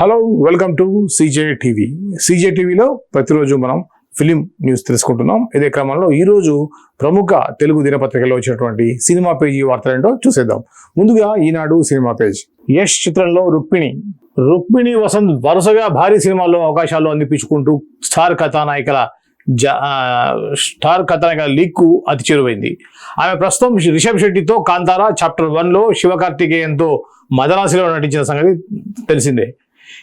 Hello welcome to CJ TV. CJ టీవీలో ప్రతిరోజు మనం ఫిలిం న్యూస్ తెలుసుకుంటున్నాం. ఇదే క్రమంలో ఈరోజు ప్రముఖ తెలుగు దినపత్రికలో వచ్చినటువంటి సినిమా పేజీ వార్తలు ఏంటో చూసేద్దాం. ముందుగా ఈనాడు సినిమా పేజ్. యష్ చిత్రంలో రుక్మిణి. రుక్మిణి వసంత్ వరుసగా భారీ సినిమాల్లో అవకాశాలు అందిపించుకుంటూ స్టార్ కథానాయికల జ- స్టార్ కథానాయికల లీక్ అతి చేరువైంది. ఆమె ప్రస్తుతం రిషబ్ శెట్టితో కాంతారా చాప్టర్ వన్లో శివకార్తికేయంతో శివకార్తికేయన్తో మదరాసిలో నటించిన సంగతి తెలిసిందే.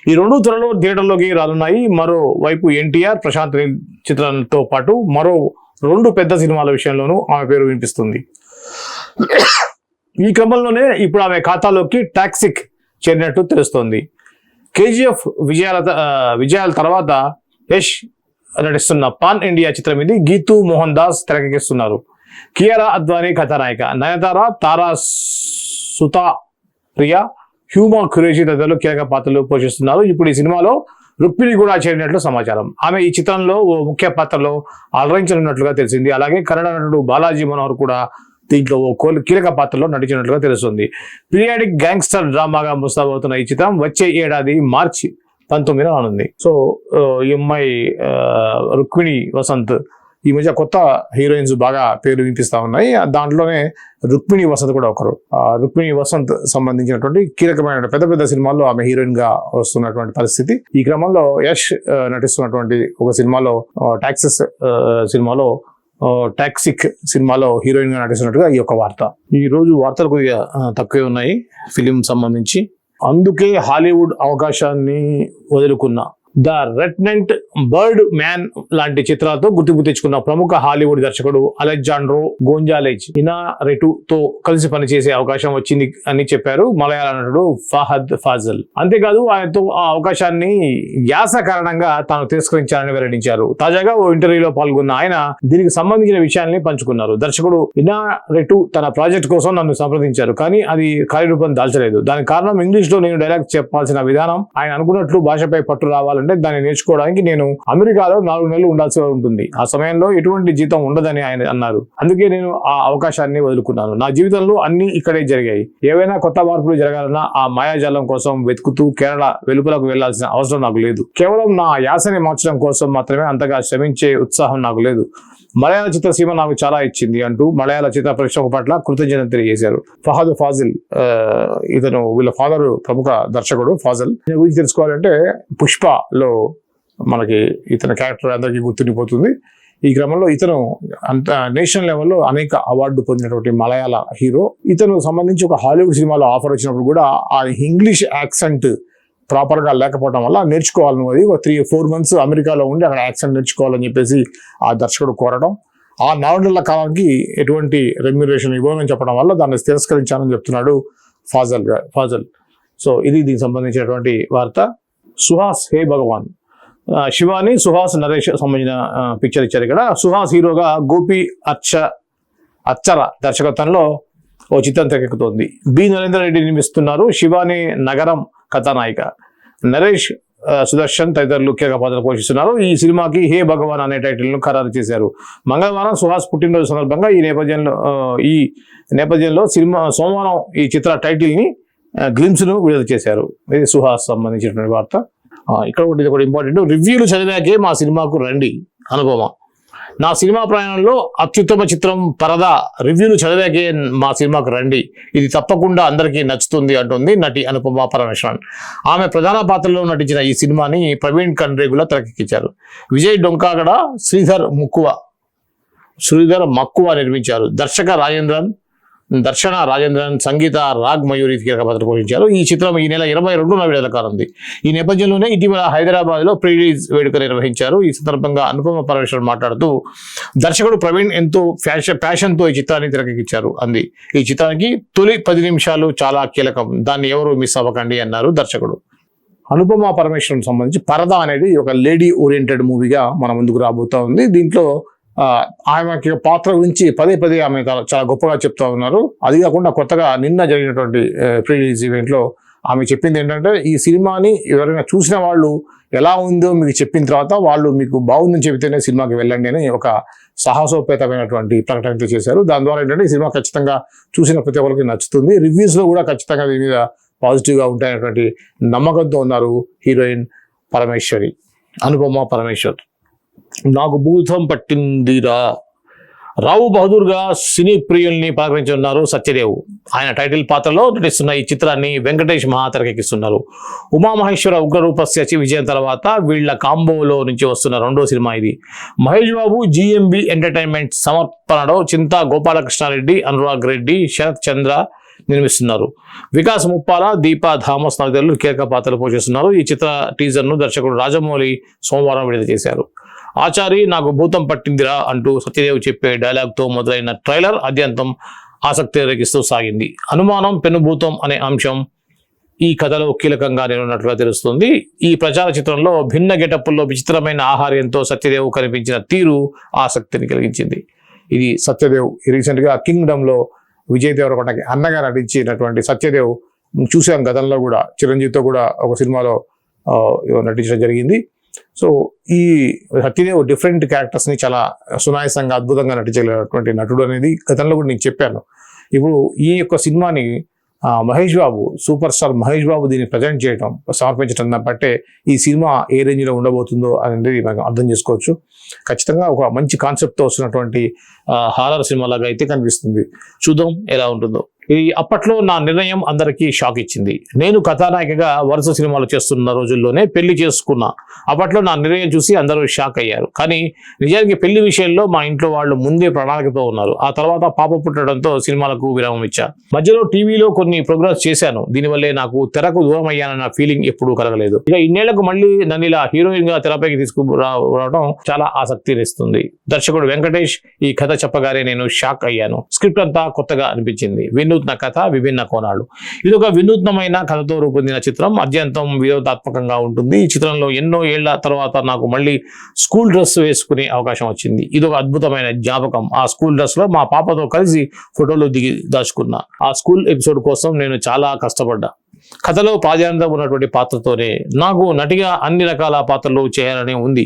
ఈ రెండు త్వరలో థియేటర్లోకి రానున్నాయి. మరోవైపు ఎన్టీఆర్ ప్రశాంత్ చిత్రాలతో చిత్రంతో పాటు మరో రెండు పెద్ద సినిమాల విషయంలోనూ ఆమె పేరు వినిపిస్తుంది. ఈ క్రమంలోనే ఇప్పుడు ఆమె ఖాతాలోకి టాక్సిక్ చేరినట్టు తెలుస్తోంది. కేజీఎఫ్ విజయాల విజయాల తర్వాత యష్ నటిస్తున్న పాన్ ఇండియా చిత్రం ఇది. గీతూ మోహన్ దాస్ తెరకెక్కిస్తున్నారు. కియారా అద్వానీ కథానాయిక. నయనతార తారా సుతా ప్రియా హ్యూమా ఖురేషి తదితరులు కీలక పాత్రలు పోషిస్తున్నారు. ఇప్పుడు ఈ సినిమాలో రుక్మిణి కూడా చేరినట్లు సమాచారం. ఆమె ఈ చిత్రంలో ఓ ముఖ్య పాత్రలో అలరించనున్నట్లుగా తెలిసింది. అలాగే కన్నడ నటుడు బాలాజీ మనోహర్ కూడా దీంట్లో ఓ కోల్- కీలక పాత్రలో నటించినట్లుగా తెలుస్తుంది. పీరియాడిక్ గ్యాంగ్స్టర్ డ్రామాగా ముస్తాబవుతున్న ఈ చిత్రం వచ్చే ఏడాది మార్చి పంతొమ్మిది రానుంది. సో ఈ అమ్మాయి రుక్మిణి వసంత్ ఈ మధ్య కొత్త హీరోయిన్స్ బాగా పేరు వినిపిస్తా ఉన్నాయి. దాంట్లోనే రుక్మిణి వసంత్ కూడా ఒకరు. రుక్మిణి వసంత్ సంబంధించినటువంటి కీలకమైన పెద్ద పెద్ద సినిమాల్లో ఆమె హీరోయిన్గా వస్తున్నటువంటి పరిస్థితి. ఈ క్రమంలో యష్ నటిస్తున్నటువంటి ఒక సినిమాలో టాక్సెస్ సినిమాలో టాక్సిక్ సినిమాలో హీరోయిన్గా నటిస్తున్నట్టుగా ఈ యొక్క వార్త. ఈ రోజు వార్తలు కొద్దిగా తక్కువే ఉన్నాయి. ఫిలిం సంబంధించి. అందుకే హాలీవుడ్ అవకాశాన్ని వదులుకున్న ద రెట్నెంట్ బర్డ్ మ్యాన్ లాంటి చిత్రాలతో గుర్తింపు తెచ్చుకున్న ప్రముఖ హాలీవుడ్ దర్శకుడు అలెగ్జాండ్రో గోంజాలెజ్ ఇనా రెటుతో కలిసి పనిచేసే అవకాశం వచ్చింది అని చెప్పారు మలయాళ నటుడు ఫహద్ ఫాజల్. అంతేకాదు ఆయనతో ఆ అవకాశాన్ని యాస కారణంగా తాను తిరస్కరించారని వెల్లడించారు. తాజాగా ఓ ఇంటర్వ్యూలో పాల్గొన్న ఆయన దీనికి సంబంధించిన విషయాల్ని పంచుకున్నారు. దర్శకుడు ఇనా రెటు తన ప్రాజెక్ట్ కోసం నన్ను సంప్రదించారు కానీ అది కార్యరూపం దాల్చలేదు. దానికి కారణం ఇంగ్లీష్లో నేను డైలాగ్ చెప్పాల్సిన విధానం ఆయన అనుకున్నట్లు భాషపై పట్టు రావాలి రావాలంటే దాన్ని నేర్చుకోవడానికి నేను అమెరికాలో నాలుగు నెలలు ఉండాల్సి ఉంటుంది. ఆ సమయంలో ఎటువంటి జీతం ఉండదని ఆయన అన్నారు. అందుకే నేను ఆ అవకాశాన్ని వదులుకున్నాను. నా జీవితంలో అన్ని ఇక్కడే జరిగాయి. ఏవైనా కొత్త మార్పులు జరగాలన్నా ఆ మాయాజాలం కోసం వెతుకుతూ కేరళ వెలుపలకు వెళ్ళాల్సిన అవసరం నాకు లేదు. కేవలం నా యాసని మార్చడం కోసం మాత్రమే అంతగా శ్రమించే ఉత్సాహం నాకు లేదు. మలయాళ చిత్రసీమ నాకు చాలా ఇచ్చింది అంటూ మలయాళ చిత్ర పరిశ్రమ పట్ల కృతజ్ఞత తెలియజేశారు. ఫహద్ ఫాజిల్ ఇతను వీళ్ళ ఫాదర్ ప్రముఖ దర్శకుడు ఫాజిల్. గురించి తెలుసుకోవాలంటే పుష్పలో మనకి ఇతని క్యారెక్టర్ అందరికీ గుర్తుండిపోతుంది. ఈ క్రమంలో ఇతను అంత నేషనల్ లెవెల్లో అనేక అవార్డు పొందినటువంటి మలయాళ హీరో. ఇతను సంబంధించి ఒక హాలీవుడ్ సినిమాలో ఆఫర్ వచ్చినప్పుడు కూడా ఆ ఇంగ్లీష్ యాక్సెంట్ ప్రాపర్గా లేకపోవడం వల్ల నేర్చుకోవాలని అది. ఒక త్రీ ఫోర్ మంత్స్ అమెరికాలో ఉండి అక్కడ యాక్షన్ నేర్చుకోవాలని చెప్పేసి ఆ దర్శకుడు కోరడం ఆ నాలుగు కాలానికి ఎటువంటి రెమ్యురేషన్ ఇవ్వమని చెప్పడం వల్ల దాన్ని తిరస్కరించానని చెప్తున్నాడు ఫాజల్ ఫాజల్. సో ఇది దీనికి సంబంధించినటువంటి వార్త. సుహాస్ హే భగవాన్. శివాని సుహాస్ నరేష్ సంబంధించిన పిక్చర్ ఇచ్చారు ఇక్కడ. సుహాస్ హీరోగా గోపి అచ్చ అచ్చర దర్శకత్వంలో ఓ చిత్రం తెరకెక్కుతోంది. బి నరేంద్ర రెడ్డి నిర్మిస్తున్నారు శివాని నగరం కథానాయిక. నరేష్ సుదర్శన్ తదితరులు కీలక పాత్ర పోషిస్తున్నారు. ఈ సినిమాకి హే భగవాన్ అనే టైటిల్ను ఖరారు చేశారు. మంగళవారం సుహాస్ పుట్టినరోజు సందర్భంగా ఈ నేపథ్యంలో ఈ నేపథ్యంలో సినిమా సోమవారం ఈ చిత్ర టైటిల్ని గ్లిమ్స్ను విడుదల చేశారు. ఇది సుహాస్ సంబంధించినటువంటి వార్త. ఇక్కడ ఒకటి ఇది ఒకటి ఇంపార్టెంట్. రివ్యూలు చదివాకే మా సినిమాకు రండి. అనుభవం నా సినిమా ప్రయాణంలో అత్యుత్తమ చిత్రం పరదా రివ్యూలు చదివాకే మా సినిమాకు రండి. ఇది తప్పకుండా అందరికీ నచ్చుతుంది అంటుంది నటి అనుపమ పరమేశ్వరన్. ఆమె ప్రధాన పాత్రలో నటించిన ఈ సినిమాని ప్రవీణ్ కండ్రేగుల తెరకెక్కించారు. విజయ్ డొంకాగడ శ్రీధర్ ముక్కువ శ్రీధర్ మక్కువ నిర్మించారు. దర్శక రాజేంద్రన్ దర్శన రాజేంద్రన్ సంగీత రాగ్ మయూరి కీలక పాత్ర పోషించారు. ఈ చిత్రం ఈ నెల ఇరవై రెండున విడుదల కానుంది. ఈ నేపథ్యంలోనే ఇటీవల హైదరాబాద్లో వేడుక నిర్వహించారు. ఈ సందర్భంగా అనుపమ పరమేశ్వర్ మాట్లాడుతూ దర్శకుడు ప్రవీణ్ ఎంతో ఫ్యాషన్ ప్యాషన్తో ఈ చిత్రాన్ని తెరకెక్కించారు అంది. ఈ చిత్రానికి తొలి పది నిమిషాలు చాలా కీలకం. దాన్ని ఎవరు మిస్ అవ్వకండి అన్నారు దర్శకుడు. అనుపమ పరమేశ్వరం సంబంధించి పరద అనేది ఒక లేడీ ఓరియంటెడ్ మూవీగా మన ముందుకు రాబోతా ఉంది. దీంట్లో ఆమె ఆమెకి పాత్ర గురించి పదే పదే ఆమె చాలా- చాలా గొప్పగా చెప్తా ఉన్నారు. అది కాకుండా కొత్తగా నిన్న జరిగినటువంటి ప్రీ రిలీజ్ ఈవెంట్లో ఆమె చెప్పింది ఏంటంటే ఈ సినిమాని ఎవరైనా చూసిన వాళ్ళు ఎలా ఉందో మీకు చెప్పిన తర్వాత వాళ్ళు మీకు బాగుందని చెబితేనే సినిమాకి వెళ్ళండి అని ఒక సాహసోపేతమైనటువంటి ప్రకటన అయితే చేశారు. దాని ద్వారా ఏంటంటే ఈ సినిమా ఖచ్చితంగా చూసిన ప్రతి ఒక్కరికి నచ్చుతుంది. రివ్యూస్లో కూడా ఖచ్చితంగా దీని మీద పాజిటివ్గా ఉంటాయనేటువంటి నమ్మకంతో ఉన్నారు హీరోయిన్ పరమేశ్వరి అనుపమ పరమేశ్వర్. నాకు భూతం పట్టిందిరా. రావు బహదూర్గా సినీ ప్రియుల్ని పలకరించున్నారు సత్యదేవ్. ఆయన టైటిల్ పాత్రలో నటిస్తున్న ఈ చిత్రాన్ని వెంకటేష్ మహా తెరకెక్కిస్తున్నారు ఉమామహేశ్వర ఉగ్రరూప చి విజయం తర్వాత వీళ్ళ కాంబోలో నుంచి వస్తున్న రెండో సినిమా ఇది. మహేష్ బాబు జిఎంబి ఎంటర్టైన్మెంట్ సమర్పణలో చింతా గోపాలకృష్ణారెడ్డి అనురాగ్ రెడ్డి శరత్ చంద్ర నిర్మిస్తున్నారు. వికాస్ ముప్పాల దీపా ధామస్ తదితరులు కీలక పాత్రలు పోషిస్తున్నారు. ఈ చిత్ర టీజర్ను దర్శకుడు రాజమౌళి సోమవారం విడుదల చేశారు. ఆచారి నాకు భూతం పట్టిందిరా అంటూ సత్యదేవ్ చెప్పే డైలాగ్తో మొదలైన ట్రైలర్ అత్యంతం ఆసక్తి రేగిస్తూ సాగింది. అనుమానం పెనుభూతం అనే అంశం ఈ కథలో కీలకంగా నేనున్నట్లుగా తెలుస్తుంది. ఈ ప్రచార చిత్రంలో భిన్న గెటప్పుల్లో విచిత్రమైన ఆహార్యంతో సత్యదేవ్ కనిపించిన తీరు ఆసక్తిని కలిగించింది. ఇది సత్యదేవ్. రీసెంట్గా కింగ్డమ్లో విజయ్ దేవరకొండకి అన్నగా నటించినటువంటి సత్యదేవ్ చూసాం గతంలో కూడా. చిరంజీవితో కూడా ఒక సినిమాలో నటించడం జరిగింది. సో ఈ సత్యదేవ్ డిఫరెంట్ క్యారెక్టర్స్ని చాలా సునాయసంగా అద్భుతంగా నటించగలిగినటువంటి నటుడు అనేది గతంలో కూడా నేను చెప్పాను. ఇప్పుడు ఈ యొక్క సినిమాని మహేష్ బాబు సూపర్ స్టార్ మహేష్ బాబు దీన్ని ప్రజెంట్ చేయడం సమర్పించడం దాన్ని బట్టే ఈ సినిమా ఏ రేంజ్లో ఉండబోతుందో అనేది మనం అర్థం చేసుకోవచ్చు. ఖచ్చితంగా ఒక మంచి కాన్సెప్ట్తో వస్తున్నటువంటి హారర్ సినిమా లాగా అయితే కనిపిస్తుంది. చూద్దాం ఎలా ఉంటుందో. ఇది అప్పట్లో నా నిర్ణయం అందరికీ షాక్ ఇచ్చింది. నేను కథానాయికగా వరుస సినిమాలు చేస్తున్న రోజుల్లోనే పెళ్ళి చేసుకున్నా. అప్పట్లో నా నిర్ణయం చూసి అందరూ షాక్ అయ్యారు. కానీ నిజానికి పెళ్ళి విషయంలో మా ఇంట్లో వాళ్ళు ముందే ప్రణాళికతో ఉన్నారు. ఆ తర్వాత పాప పుట్టడంతో సినిమాలకు విరామం ఇచ్చా. మధ్యలో టీవీలో కొన్ని ప్రోగ్రామ్స్ చేశాను. దీనివల్లే నాకు తెరకు దూరం అయ్యానన్న ఫీలింగ్ ఎప్పుడూ కలగలేదు. ఇక ఇన్నేళ్ళకు మళ్ళీ నన్ను ఇలా హీరోయిన్గా తెరపైకి తీసుకురావడం చాలా ఆసక్తినిస్తుంది దర్శకుడు వెంకటేష్ ఈ కథ చెప్పగానే నేను షాక్ అయ్యాను. స్క్రిప్ట్ అంతా కొత్తగా అనిపించింది. వినూత్న కథ విభిన్న కోణాలు. ఇది ఒక వినూత్నమైన కథతో రూపొందిన చిత్రం. అత్యంతం వినోదాత్మకంగా ఉంటుంది. ఈ చిత్రంలో ఎన్నో ఏళ్ళ తర్వాత నాకు మళ్ళీ స్కూల్ డ్రెస్ వేసుకునే అవకాశం వచ్చింది. ఇది ఒక అద్భుతమైన జ్ఞాపకం. ఆ స్కూల్ డ్రెస్లో మా పాపతో కలిసి ఫోటోలు దిగి దాచుకున్నా. ఆ స్కూల్ ఎపిసోడ్ కోసం నేను చాలా కష్టపడ్డా. కథలో ప్రాధాన్యత ఉన్నటువంటి పాత్రతోనే నాకు నటిగా అన్ని రకాల పాత్రలు చేయాలని ఉంది.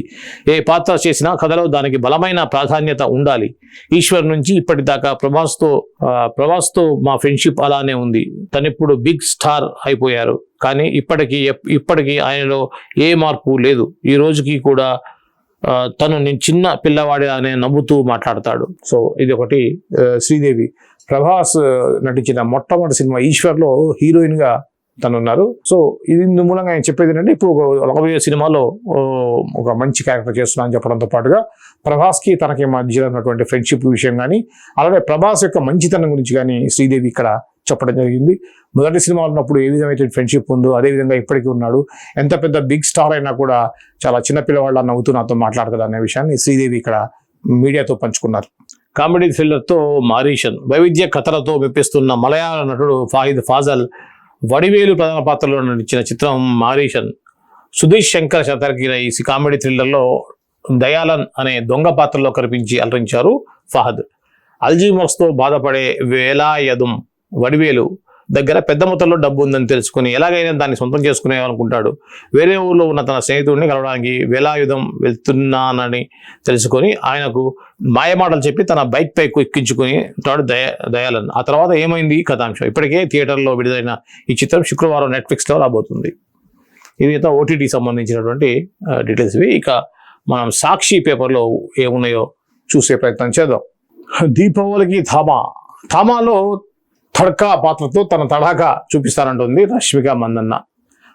ఏ పాత్ర చేసినా కథలో దానికి బలమైన ప్రాధాన్యత ఉండాలి. ఈశ్వర్ నుంచి ఇప్పటిదాకా ప్రభాస్తో ప్రభాస్తో మా ఫ్రెండ్షిప్ అలానే ఉంది. తనిప్పుడు బిగ్ స్టార్ అయిపోయారు. కానీ ఇప్పటికీ ఇప్పటికీ ఆయనలో ఏ మార్పు లేదు. ఈ రోజుకి కూడా తను నేను చిన్న పిల్లవాడి అనే నవ్వుతూ మాట్లాడతాడు. సో ఇది ఒకటి శ్రీదేవి. ప్రభాస్ నటించిన మొట్టమొదటి సినిమా ఈశ్వర్లో హీరోయిన్గా తను ఉన్నారు సో ఇది మూలంగా నేను చెప్పేది ఏంటంటే ఇప్పుడు ఒక రాబోయే సినిమాలో ఒక మంచి క్యారెక్టర్ చేస్తున్నా అని చెప్పడంతో పాటుగా ప్రభాస్కి తనకి మధ్య ఉన్నటువంటి ఫ్రెండ్షిప్ విషయం కానీ అలాగే ప్రభాస్ యొక్క మంచితనం గురించి కానీ శ్రీదేవి ఇక్కడ చెప్పడం జరిగింది. మొదటి సినిమా ఉన్నప్పుడు ఏ విధమైన ఫ్రెండ్షిప్ ఉందో అదే విధంగా ఇప్పటికీ ఉన్నాడు. ఎంత పెద్ద బిగ్ స్టార్ అయినా కూడా చాలా చిన్నపిల్లవాళ్ళ నవ్వుతూ నాతో మాట్లాడతాడు అనే విషయాన్ని శ్రీదేవి ఇక్కడ మీడియాతో పంచుకున్నారు. కామెడీ థ్రిల్లర్తో మారీషన్ వైవిధ్య కథలతో మెప్పిస్తున్న మలయాళ నటుడు ఫాహిద్ ఫాజల్ వడివేలు ప్రధాన పాత్రలో నటించిన చిత్రం మారీషన్. సుధీష్ శంకర్ తెరకిన ఈ కామెడీ థ్రిల్లర్లో దయాలన్ అనే దొంగ పాత్రలో కనిపించి అలరించారు ఫహద్. అల్జీమోస్తో బాధపడే వేలాయదుం వడివేలు దగ్గర పెద్ద మొత్తంలో డబ్బు ఉందని తెలుసుకుని ఎలాగైనా దాన్ని సొంతం చేసుకునే అనుకుంటాడు వేరే ఊర్లో ఉన్న తన స్నేహితుడిని కలవడానికి వేలాయుధం వెళ్తున్నానని తెలుసుకొని ఆయనకు మాయమాటలు చెప్పి తన బైక్ పై ఎక్కించుకుని తాడు దయ దయాలన్. ఆ తర్వాత ఏమైంది? ఈ కథాంశం. ఇప్పటికే థియేటర్లో విడుదలైన ఈ చిత్రం శుక్రవారం నెట్ఫ్లిక్స్లో రాబోతుంది. ఇది అయితే ఓటీటీ సంబంధించినటువంటి డీటెయిల్స్ ఇవి. ఇక మనం సాక్షి పేపర్లో ఏమున్నాయో చూసే ప్రయత్నం చేద్దాం. దీపావళికి థామా థామాలో తడకా పాత్రతో తన తడాగా చూపిస్తానంటుంది రష్మిక మందన్న.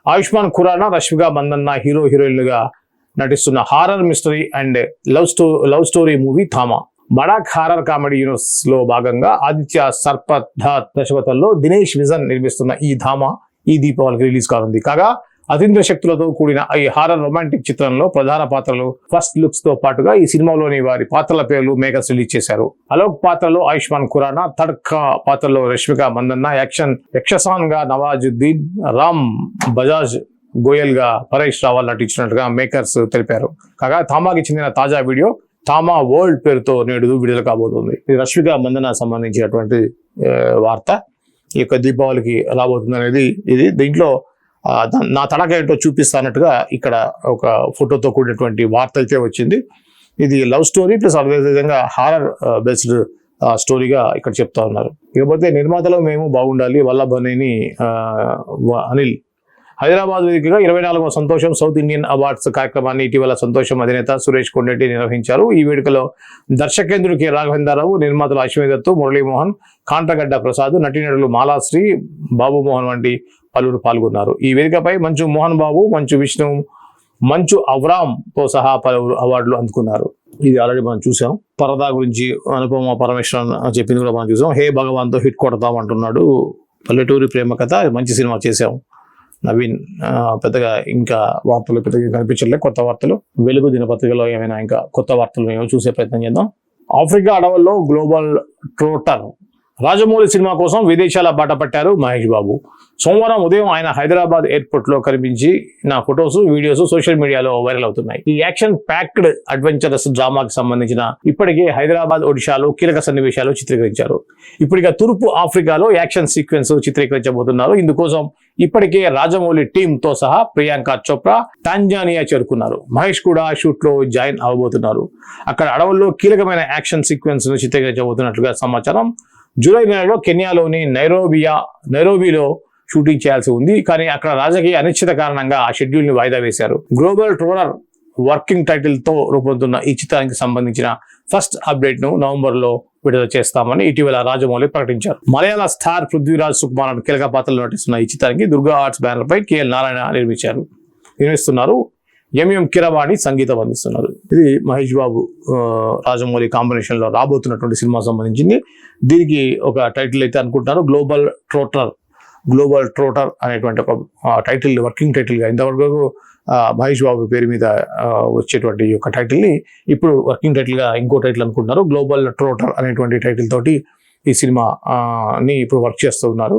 ఆయుష్మాన్ ఖురానా రష్మిక మందన్న హీరో హీరోయిన్లుగా నటిస్తున్న horror mystery and love sto love story movie Thama. Maddock horror comedy యూనివర్స్లో భాగంగా ఆదిత్య సర్పథ దర్శకత్వంలో దినేష్ విజన్ నిర్మిస్తున్న ఈ ధామా ఈ దీపావళికి రిలీజ్ కానుంది. కాగా అతీంద్ర శక్తులతో కూడిన ఈ హారర్ రొమాంటిక్ చిత్రంలో ప్రధాన పాత్రలు ఫస్ట్ లుక్స్తో పాటుగా ఈ సినిమాలోని వారి పాత్రల పేర్లు మేకర్స్ రిలీజ్ చేశారు. అలోక్ పాత్రలో ఆయుష్మాన్ ఖురానా తడ్కా పాత్రలో రష్మిక మందన్న యాక్షన్ యక్షసాన్గా నవాజుద్దీన్ రామ్ బజాజ్ గోయల్గా పరేష్ రావాల్ నటించినట్టుగా మేకర్స్ తెలిపారు. కాగా థామాకి చెందిన తాజా వీడియో థామా వరల్డ్ పేరుతో నేడు విడుదల కాబోతుంది. ఇది రష్మిక మందన సంబంధించినటువంటి వార్త. ఈ యొక్క దీపావళికి రాబోతుంది అనేది ఇది. దీంట్లో నా తడక ఏంటో చూపిస్తానట్టుగా ఇక్కడ ఒక ఫోటోతో కూడినటువంటి వార్త అయితే వచ్చింది. ఇది లవ్ స్టోరీ ప్లస్ అదే విధంగా హారర్ బేస్డ్ స్టోరీగా ఇక్కడ చెప్తా ఉన్నారు. ఇకపోతే నిర్మాతలో మేము బాగుండాలి వల్లభనేని అనిల్. హైదరాబాద్ వేదికగా ఇరవై నాలుగవ సంతోషం సౌత్ ఇండియన్ అవార్డ్స్ కార్యక్రమాన్ని ఇటీవల సంతోషం అధినేత సురేష్ కొండెట్టి నిర్వహించారు. ఈ వేడుకలో దర్శకేంద్రుడు కె. రాఘవేంద్రరావు నిర్మాతలు అశ్వదత్తు మురళీమోహన్ కాంట్రగడ్డ ప్రసాద్ నటీనటులు మాలాశ్రీ బాబుమోహన్ వంటి పలువురు పాల్గొన్నారు. ఈ వేదికపై మంచు మోహన్ బాబు మంచు విష్ణు మంచు అవరామ్తో సహా పలువురు అవార్డులు అందుకున్నారు. ఇది ఆల్రెడీ మనం చూసాం. పరదా గురించి అనుపమ పరమేశ్వరన్ చెప్పింది కూడా మనం చూసాం. హే భగవాన్తో హిట్ కొడతాం అంటున్నాడు పల్లెటూరి ప్రేమ కథ. మంచి సినిమా చేసాం నవీన్ పెద్దగా ఇంకా వార్తలు పెద్దగా కనిపించట్లేదు. కొత్త వార్తలు. వెలుగు దినపత్రికలో ఏమైనా ఇంకా కొత్త వార్తలు మేము చూసే ప్రయత్నం చేద్దాం. ఆఫ్రికా అడవుల్లో గ్లోబల్ ట్రోటర్ రాజమౌళి సినిమా కోసం విదేశాల బాట పట్టారు మహేష్ బాబు. సోమవారం ఉదయం ఆయన హైదరాబాద్ ఎయిర్పోర్ట్లో కనిపించి నా ఫొటోస్ వీడియోస్ సోషల్ మీడియాలో వైరల్ అవుతున్నాయి. ఈ యాక్షన్ ప్యాక్డ్ అడ్వెంచరస్ డ్రామాకి సంబంధించిన ఇప్పటికే హైదరాబాద్ ఒడిశాలో కీలక సన్నివేశాలు చిత్రీకరించారు. ఇప్పటిక తూర్పు ఆఫ్రికాలో యాక్షన్ సీక్వెన్స్ చిత్రీకరించబోతున్నారు. ఇందుకోసం ఇప్పటికే రాజమౌళి టీమ్తో సహా ప్రియాంక చోప్రా టాంజానియా చేరుకున్నారు. మహేష్ కూడా షూట్లో జాయిన్ అవబోతున్నారు. అక్కడ అడవుల్లో కీలకమైన యాక్షన్ సీక్వెన్స్ను చిత్రీకరించబోతున్నట్లుగా సమాచారం జూలై నెలలో కెన్యాలోని నైరోబియా నైరోబిలో షూటింగ్ చేయాల్సి ఉంది. కానీ అక్కడ రాజకీయ అనిశ్చిత కారణంగా ఆ షెడ్యూల్ని వాయిదా వేశారు. గ్లోబల్ ట్రోలర్ వర్కింగ్ టైటిల్తో రూపొందుతున్న ఈ చిత్రానికి సంబంధించిన ఫస్ట్ అప్డేట్ను నవంబర్లో విడుదల చేస్తామని ఇటీవల రాజమౌళి ప్రకటించారు. మలయాళ స్టార్ పృథ్వీరాజ్ సుకుమార్ కీలక పాత్రలో నటిస్తున్న ఈ చిత్రానికి దుర్గా ఆర్ట్స్ బ్యానర్ పై కేఎల్ నారాయణ నిర్మించారు. నిర్మిస్తున్నారు. ఎంఎం కిరవాణి సంగీతం అందిస్తున్నారు. ఇది మహేష్ బాబు రాజమౌళి కాంబినేషన్లో రాబోతున్నటువంటి సినిమా సంబంధించింది. దీనికి ఒక టైటిల్ అయితే అనుకుంటున్నారు గ్లోబల్ ట్రోటర్ గ్లోబల్ ట్రోటర్ అనేటువంటి ఒక టైటిల్ వర్కింగ్ టైటిల్గా ఇంతవరకు మహేష్ బాబు పేరు మీద వచ్చేటువంటి యొక్క టైటిల్ని ఇప్పుడు వర్కింగ్ టైటిల్గా ఇంకో టైటిల్ అనుకుంటున్నారు గ్లోబల్ ట్రోటర్ అనేటువంటి టైటిల్ తోటి ఈ సినిమా ని ఇప్పుడు వర్క్ చేస్తూ ఉన్నారు.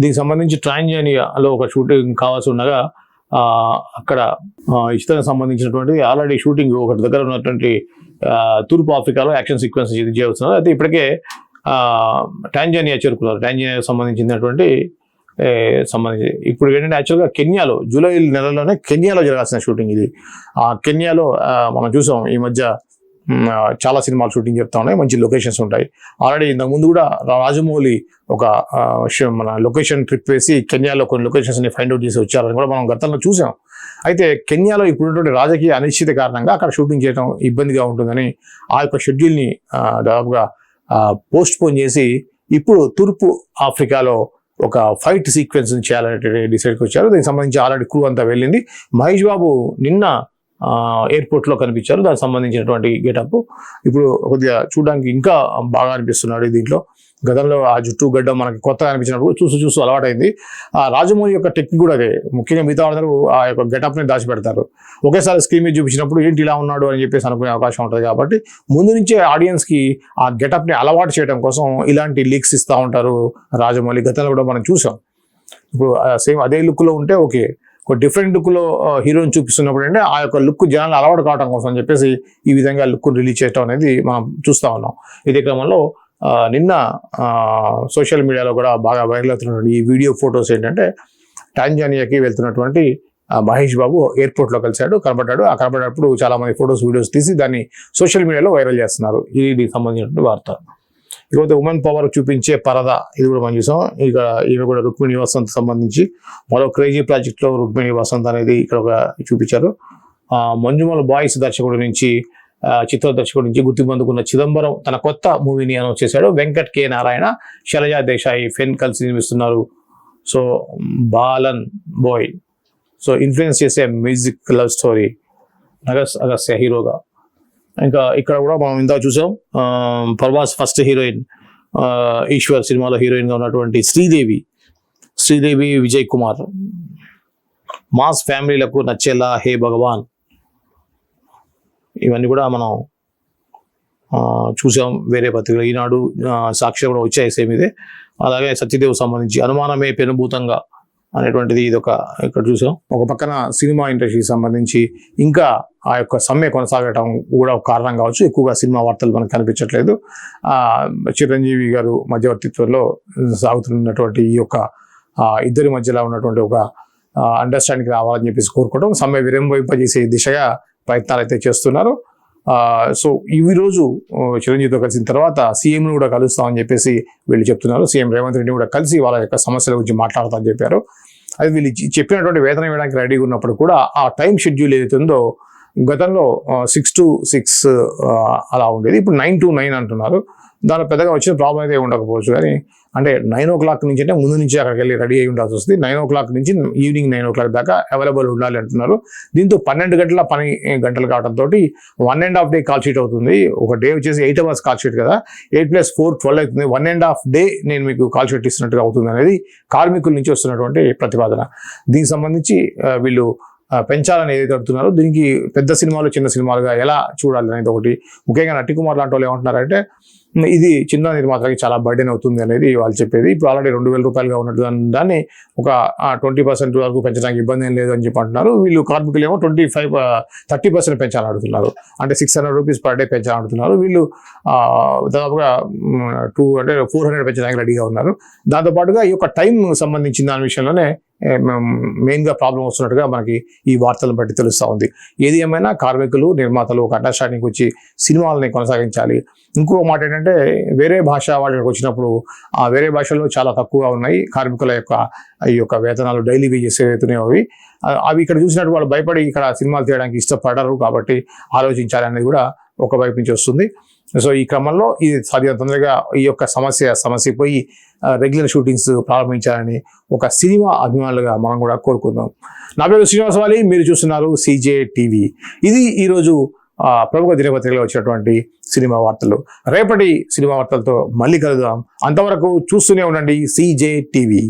దీనికి సంబంధించి ట్రాంజానియాలో ఒక షూటింగ్ కావాల్సి ఉండగా అక్కడ ఇష్టంగా సంబంధించినటువంటి ఆల్రెడీ షూటింగ్ ఒకటి దగ్గర ఉన్నటువంటి తూర్పు ఆఫ్రికాలో యాక్షన్ సీక్వెన్స్ ఇది చేస్తున్నారు అయితే ఇప్పటికే ఆ, టాంజానియా చేరుకున్నారు. టాంజానియాకు సంబంధించినటువంటి సంబంధించి ఇప్పుడు ఏంటంటే యాక్చువల్గా కెన్యాలో జూలై నెలలోనే కెన్యాలో జరగాల్సిన షూటింగ్ ఇది. ఆ కెన్యాలో మనం చూసాం ఈ మధ్య చాలా సినిమాలు షూటింగ్ చెప్తా ఉన్నాయి మంచి లొకేషన్స్ ఉంటాయి. ఆల్రెడీ ఇంతకు ముందు కూడా రాజమౌళి ఒక విషయం మన లొకేషన్ ట్రిప్ వేసి కెన్యాలో కొన్ని లొకేషన్స్ని ఫైండ్ అవుట్ చేసి వచ్చారని కూడా మనం గతంలో చూసాం. అయితే కెన్యాలో ఇప్పుడున్నటువంటి రాజకీయ అనిశ్చిత కారణంగా అక్కడ షూటింగ్ చేయడం ఇబ్బందిగా ఉంటుందని ఆ యొక్క షెడ్యూల్ని ఆ, దాదాపుగా పోస్ట్ పోన్ చేసి ఇప్పుడు తూర్పు ఆఫ్రికాలో ఒక ఫైట్ సీక్వెన్స్ చేయాలనే డిసైడ్కి వచ్చారు. దీనికి సంబంధించి ఆల్రెడీ క్రూ అంతా వెళ్ళింది. మహేష్ బాబు నిన్న ఎయిర్పోర్ట్లో కనిపించారు. దానికి సంబంధించినటువంటి గెటప్. ఇప్పుడు కొద్దిగా చూడడానికి ఇంకా బాగా అనిపిస్తున్నాడు దీంట్లో. గతంలో ఆ జుట్టు గడ్డ మనకి కొత్తగా అనిపించినప్పుడు చూసి చూసి అలవాటైంది. ఆ రాజమౌళి యొక్క టెక్నిక్ కూడా అదే. ముఖ్యంగా మిగతా వాళ్ళందరూ ఆ యొక్క గెటప్ని దాచిపెడతారు. ఒకేసారి స్క్రీన్ మీద చూపించినప్పుడు ఏంటి ఇలా ఉన్నాడు అని చెప్పేసి అనుకునే అవకాశం ఉంటుంది కాబట్టి ముందు నుంచే ఆడియన్స్కి ఆ గెటప్ని అలవాటు చేయడం కోసం ఇలాంటి లీక్స్ ఇస్తూ ఉంటారు రాజమౌళి. గతంలో కూడా మనం చూసాం. ఇప్పుడు సేమ్ అదే లుక్లో ఉంటే ఓకే. ఒక డిఫరెంట్ లుక్లో హీరోయిన్ హీరోని చూపిస్తున్నప్పుడు అంటే ఆ యొక్క లుక్ జనాలు అలవాటు కావడం కోసం అని చెప్పేసి ఈ విధంగా లుక్ రిలీజ్ చేయడం అనేది మనం చూస్తా ఉన్నాం. ఇదే క్రమంలో నిన్న సోషల్ మీడియాలో కూడా బాగా వైరల్ అవుతున్నటువంటి ఈ వీడియో ఫొటోస్ ఏంటంటే టాంజానియాకి వెళ్తున్నటువంటి మహేష్ బాబు ఎయిర్పోర్ట్లో కలిశాడు కనబడ్డాడు. ఆ కనబడేటప్పుడు చాలా మంది ఫొటోస్ వీడియోస్ తీసి దాన్ని సోషల్ మీడియాలో వైరల్ చేస్తున్నారు. ఇది దీనికి సంబంధించినటువంటి వార్త. ఇకపోతే ఉమెన్ పవర్ చూపించే పరద ఇది కూడా మనం చూసాం. ఇక ఈమె కూడా రుక్మిణి వసంత్ సంబంధించి మరో క్రేజీ ప్రాజెక్ట్లో రుక్మిణి వసంత్ అనేది ఇక్కడ ఒక చూపించారు. మంజుమల బాయ్స్ దర్శకుడి నుంచి చిత్ర దర్శకుడి నుంచి గుర్తింపు అందుకున్న చిదంబరం తన కొత్త మూవీని అనౌన్స్ చేశాడు. వెంకట్ కే నారాయణ శైలజా దేశాయి ఫెన్ కలిసి నిర్మిస్తున్నారు. సో బాలన్ బాయ్. సో ఇన్ఫ్లుయెన్స్ చేసే మ్యూజిక్ లవ్ స్టోరీ నగస్ అగస్య హీరోగా. ఇంకా ఇక్కడ కూడా మనం ఇంత చూసాం ప్రభాస్ ఫస్ట్ హీరోయిన్ ఈశ్వర్ సినిమాలో హీరోయిన్గా ఉన్నటువంటి శ్రీదేవి శ్రీదేవి విజయ్ కుమార్. మాస్ ఫ్యామిలీలకు నచ్చేలా హే భగవాన్. ఇవన్నీ కూడా మనం చూసాం వేరే పత్రికలు. ఈనాడు సాక్షి కూడా వచ్చాయి సేమ్ ఇదే. అలాగే సత్యదేవ్ సంబంధించి అనుమానమే పెనుభూతంగా అనేటువంటిది ఇది ఒక ఇక్కడ చూసాం. ఒక పక్కన సినిమా ఇండస్ట్రీకి సంబంధించి ఇంకా ఆ యొక్క సమ్మె కొనసాగటం కూడా ఒక కారణం కావచ్చు. ఎక్కువగా సినిమా వార్తలు మనకు కనిపించట్లేదు. చిరంజీవి గారు మధ్యవర్తిత్వంలో సాగుతున్నటువంటి ఈ యొక్క ఇద్దరి మధ్యలో ఉన్నటువంటి ఒక అండర్స్టాండింగ్ రావాలని చెప్పేసి కోరుకోవడం సమ్మె విరంభింపజేసే దిశగా ప్రయత్నాలు అయితే చేస్తున్నారు. సో ఇవి రోజు చిరంజీవితో కలిసిన తర్వాత సీఎంను కూడా కలుస్తామని చెప్పేసి వీళ్ళు చెప్తున్నారు. సీఎం రేవంత్ రెడ్డి కూడా కలిసి వాళ్ళ యొక్క సమస్యల గురించి మాట్లాడతామని చెప్పారు. అది వీళ్ళు చెప్పినటువంటి వేతనం ఇవ్వడానికి రెడీగా ఉన్నప్పుడు కూడా ఆ టైం షెడ్యూల్ ఏదైతే ఉందో గతంలో సిక్స్ టు సిక్స్ అలా ఉండేది. ఇప్పుడు నైన్ టు నైన్ అంటున్నారు. దాంట్లో పెద్దగా వచ్చిన ప్రాబ్లం అయితే ఉండకపోవచ్చు. కానీ అంటే నైన్ ఓ క్లాక్ నుంచి అంటే ముందు నుంచి అక్కడికి వెళ్ళి రెడీ అయి ఉండాల్సి వస్తుంది. నైన్ ఓ క్లాక్ నుంచి ఈవినింగ్ నైన్ ఓ క్లాక్ దాకా అవైలబుల్ ఉండాలి అంటున్నారు. దీంతో పన్నెండు గంటల పని గంటలు కావడంతో one and half day call sheet అవుతుంది. ఒక డే వచ్చేసి ఎయిట్ అవర్స్ కాల్ షీట్ కదా. ఎయిట్ ప్లస్ ఫోర్ ట్వెల్వ్ అవుతుంది. వన్ అండ్ హాఫ్ డే నేను మీకు కాల్ షీట్ ఇస్తున్నట్టుగా అవుతుంది అనేది కార్మికుల నుంచి వస్తున్నటువంటి ప్రతిపాదన. దీనికి సంబంధించి వీళ్ళు పెంచాలని ఏదైతే అడుగుతున్నారో దీనికి పెద్ద సినిమాలు చిన్న సినిమాలుగా ఎలా చూడాలి అనేది ఒకటి. ముఖ్యంగా నటి కుమార్ లాంటి వాళ్ళు ఏమంటున్నారంటే ఇది చిన్న నిర్మాతలకి చాలా బర్డెన్ అవుతుంది అనేది వాళ్ళు చెప్పేది. ఇప్పుడు ఆల్రెడీ రెండు వేల రూపాయలుగా ఉన్నట్టు దాన్ని- ఒక ట్వంటీ పర్సెంట్ వరకు పెంచడానికి ఇబ్బంది ఏం లేదు అని చెప్పి అంటున్నారు. వీళ్ళు కార్మికులు ఏమో ట్వంటీ ఫైవ్ థర్టీ పర్సెంట్ పెంచాలని అడుగుతున్నారు అంటే six hundred rupees per day పెంచాలని అడుగుతున్నారు వీళ్ళు దాదాపుగా టూ అంటే ఫోర్ హండ్రెడ్ పెంచడానికి రెడీగా ఉన్నారు. దాంతోపాటుగా ఈ యొక్క టైం సంబంధించిన దాని విషయంలోనే మెయిన్గా ప్రాబ్లం వస్తున్నట్టుగా మనకి ఈ వార్తలను బట్టి తెలుస్తూ ఉంది. ఏది ఏమైనా కార్మికులు నిర్మాతలు ఒక అండర్స్టాండింగ్ వచ్చి సినిమాలని కొనసాగించాలి. ఇంకో మాట ఏంటంటే వేరే భాష వాళ్ళకి వచ్చినప్పుడు ఆ వేరే భాషల్లో చాలా తక్కువగా ఉన్నాయి. కార్మికుల యొక్క ఈ యొక్క వేతనాలు డైలీ వేజెస్ ఏవైతున్నాయో అవి. అవి ఇక్కడ చూసినట్టు వాళ్ళు భయపడి ఇక్కడ సినిమాలు తీయడానికి ఇష్టపడరు కాబట్టి ఆలోచించాలి అనేది కూడా ఒక వైపు నుంచి వస్తుంది. సో ఈ క్రమంలో ఇది సాధ్యం. తొందరగా ఈ యొక్క సమస్య సమస్య పోయి రెగ్యులర్ షూటింగ్స్ ప్రారంభించాలని ఒక సినిమా అభిమానులుగా మనం కూడా కోరుకుందాం. నా పేరు శ్రీనివాసవాలి మీరు చూస్తున్నారు సిజే టీవీ ఇది ఈరోజు ప్రముఖ దినపత్రికలో వచ్చినటువంటి సినిమా వార్తలు. రేపటి సినిమా వార్తలతో మళ్ళీ కలుద్దాం. అంతవరకు చూస్తూనే ఉండండి సిజే టీవీ